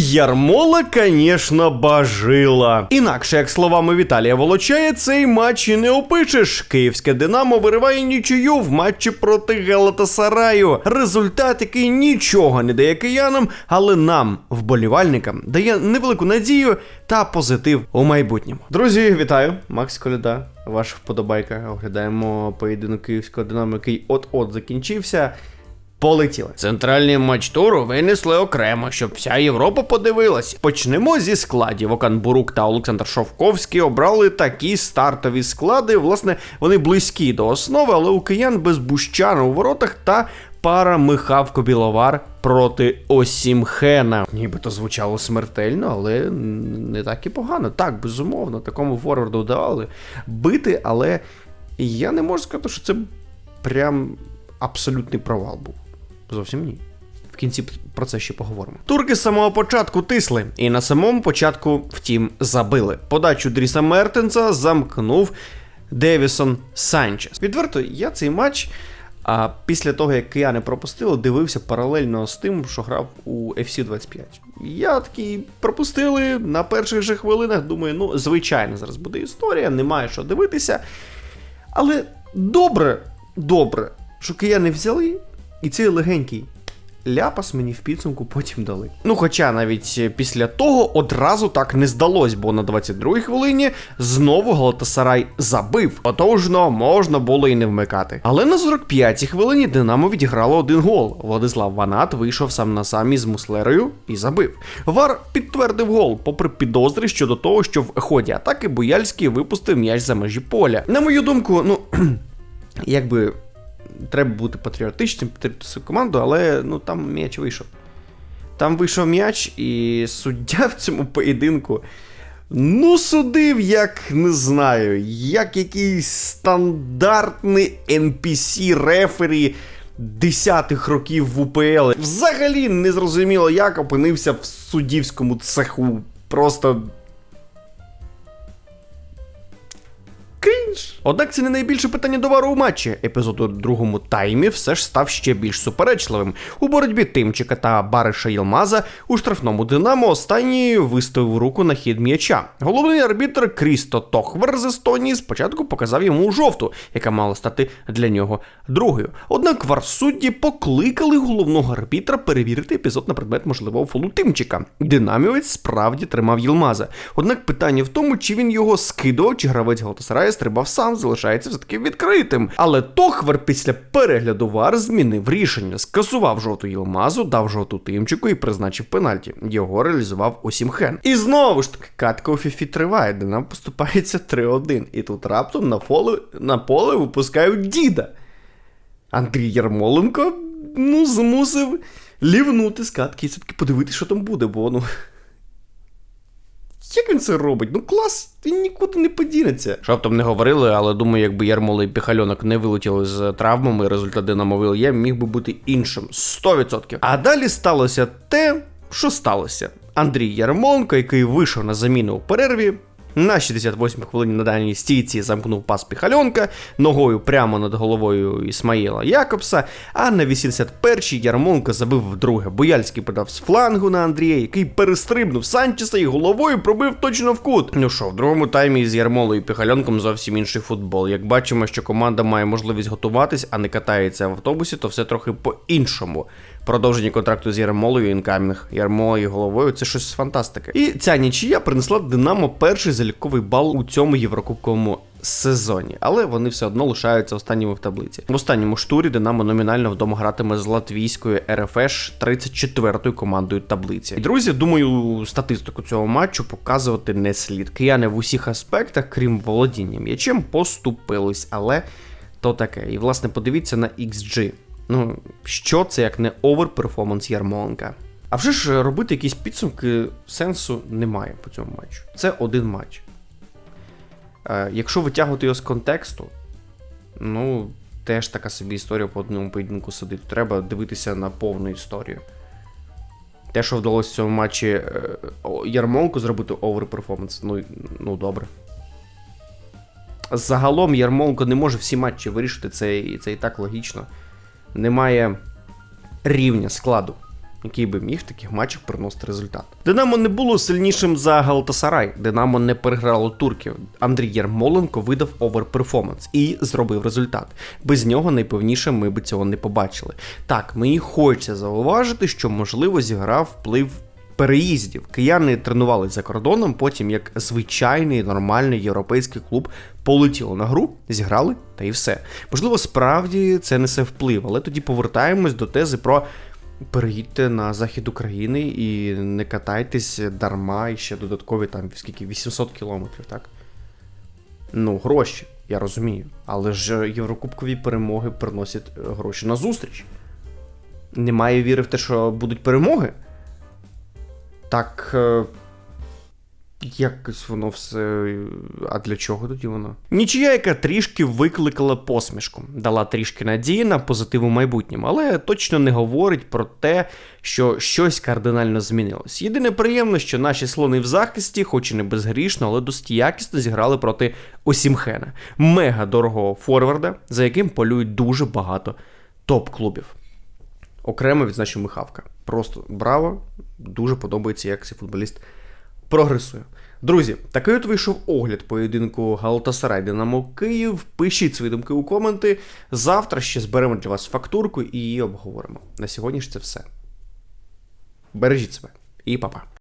Ярмола, конечно, бажила. Інакше, як словами Віталія Волочая, цей матч і не опишеш. Київське Динамо вириває нічию в матчі проти Галатасараю. Результат, який нічого не дає киянам, але нам, вболівальникам, дає невелику надію та позитив у майбутньому. Друзі, вітаю! Макс Коляда, ваша вподобайка. Оглядаємо поєдинок київського Динамо, який от-от закінчився. Полетіли. Центральний матч туру винесли окремо, щоб вся Європа подивилась. Почнемо зі складів. Окан Бурук та Олександр Шовковський обрали такі стартові склади. Власне, вони близькі до основи, але у киян без Бущана у воротах та пара Михавко Біловар проти Осімхена. Нібито звучало смертельно, але не так і погано. Так, безумовно, такому форварду давали бити, але я не можу сказати, що це прям абсолютний провал був. Зовсім ні. В кінці про це ще поговоримо. Турки з самого початку тисли, і на самому початку, втім, забили. Подачу Дріса Мертенса замкнув Девісон Санчес. Відверто, я цей матч. А після того, як кияни пропустили, дивився паралельно з тим, що грав у FC 25. Я такий пропустили на перших же хвилинах. Думаю, ну, звичайно, зараз буде історія, немає що дивитися. Але добре, добре, що кияни взяли, і цей легенький ляпас мені в підсумку потім дали. Ну, хоча навіть після того одразу так не здалось, бо на 22-й хвилині знову Галатасарай забив. Потужно можна було і не вмикати. Але на 45-й хвилині Динамо відіграло один гол. Владислав Ванат вийшов сам на сам із Муслерою і забив. Вар підтвердив гол, попри підозри щодо того, що в ході атаки Бояльський випустив м'яч за межі поля. На мою думку, ну якби треба бути патріотичним, підтримати свою команду, але ну там м'яч вийшов. Там вийшов м'яч, і суддя в цьому поєдинку. Ну, судив, як не знаю, як якийсь стандартний NPC рефері десятих років в УПЛ. Взагалі не зрозуміло, як опинився в суддівському цеху. Просто крінж. Однак це не найбільше питання до вару у матчі. Епізод у другому таймі все ж став ще більш суперечливим. У боротьбі Тимчика та Бариша Єлмаза у штрафному Динамо останній виставив руку на хід м'яча. Головний арбітр Крісто Тохвер з Естонії спочатку показав йому жовту, яка мала стати для нього другою. Однак варсудді покликали головного арбітра перевірити епізод на предмет можливого фолу Тимчика. Динамівець справді тримав Єлмаза. Однак питання в тому, чи він його скидував, чи гравець Галатасарая стрибав сам залишається все-таки відкритим. Але Тохвер після перегляду вар змінив рішення, скасував жовту Єлмазу, дав жовту тимчику і призначив пенальті. Його реалізував Осімхен. І знову ж таки, катка у Фіфі триває, де нам поступається 3-1. І тут раптом на поле, на поле випускають діда. Андрій Ярмоленко ну, змусив лівнути з катки і все-таки подивитися, що там буде, бо ну. Як він це робить? Ну клас, він нікуди не подінеться. Що б там не говорили, але думаю, якби Ярмола і Піхальонок не вилетіли з травмами, результат Динамо Вільє міг би бути іншим. 100%. А далі сталося те, що сталося. Андрій Ярмоленко, який вийшов на заміну у перерві, на 68-й хвилині на дальній стійці замкнув пас Піхальонка ногою прямо над головою Ісмаїла Якобса. А на 81-й Ярмоленко забив вдруге. Бояльський подав з флангу на Андрія, який перестрибнув Санчеса і головою пробив точно в кут. Ну що, в другому таймі з Ярмолою і Піхальонком зовсім інший футбол. Як бачимо, що команда має можливість готуватись, а не катається в автобусі, то все трохи по-іншому. Продовження контракту з Ярмолою інкамінг, Ярмолою головою це щось фантастика. І ця нічия принесла Динамо перший заліковий бал у цьому єврокубковому сезоні, але вони все одно лишаються останніми в таблиці. В останньому штурі Динамо номінально вдома гратиме з латвійською РФШ 34-ю командою таблиці. І, друзі, думаю, статистику цього матчу показувати не слід. Кияни в усіх аспектах, крім володіння м'ячем, поступились, але то таке. І власне подивіться на XG. Ну, що це як не оверперформанс Ярмоленка? А вже ж робити якісь підсумки сенсу немає по цьому матчу. Це один матч. Е, Якщо витягувати його з контексту, ну, теж така собі історія по одному поєдинку сидить. Треба дивитися на повну історію. Те, що вдалося в цьому матчі е, Ярмоленку зробити оверперформанс, ну, ну добре. Загалом Ярмоленко не може всі матчі вирішити, це, це і так логічно немає рівня складу. який би міг в таких матчах приносити результат. Динамо не було сильнішим за Галатасарай. Динамо не переграло турків. Андрій Ярмоленко видав оверперформанс і зробив результат. Без нього найпевніше ми би цього не побачили. Так, мені хочеться зауважити, що можливо зіграв вплив. Переїздів кияни тренувалися за кордоном, потім як звичайний нормальний європейський клуб полетіло на гру, зіграли та і все. Можливо, справді це несе вплив, але тоді повертаємось до тези про переїдьте на захід України і не катайтесь дарма і ще додаткові там скільки 800 кілометрів, так? Ну, гроші, я розумію. Але ж єврокубкові перемоги приносять гроші на зустріч. Немає віри в те, що будуть перемоги. Так. е, Якось воно все. А для чого тоді воно? Нічия, яка трішки викликала посмішку, дала трішки надії на позитив у майбутньому, але точно не говорить про те, що щось кардинально змінилось. Єдине приємно, що наші слони в захисті, хоч і не безгрішно, але досить якісно зіграли проти Осімхена, мега дорогого форварда, за яким полюють дуже багато топ-клубів. Окремо відзначу Михавка. Просто браво! Дуже подобається, як цей футболіст прогресує. Друзі, такий от вийшов огляд поєдинку Галатасарай Динамо Київ. Пишіть свої думки у коменти. Завтра ще зберемо для вас фактурку і її обговоримо. На сьогодні ж це все. Бережіть себе і па-па.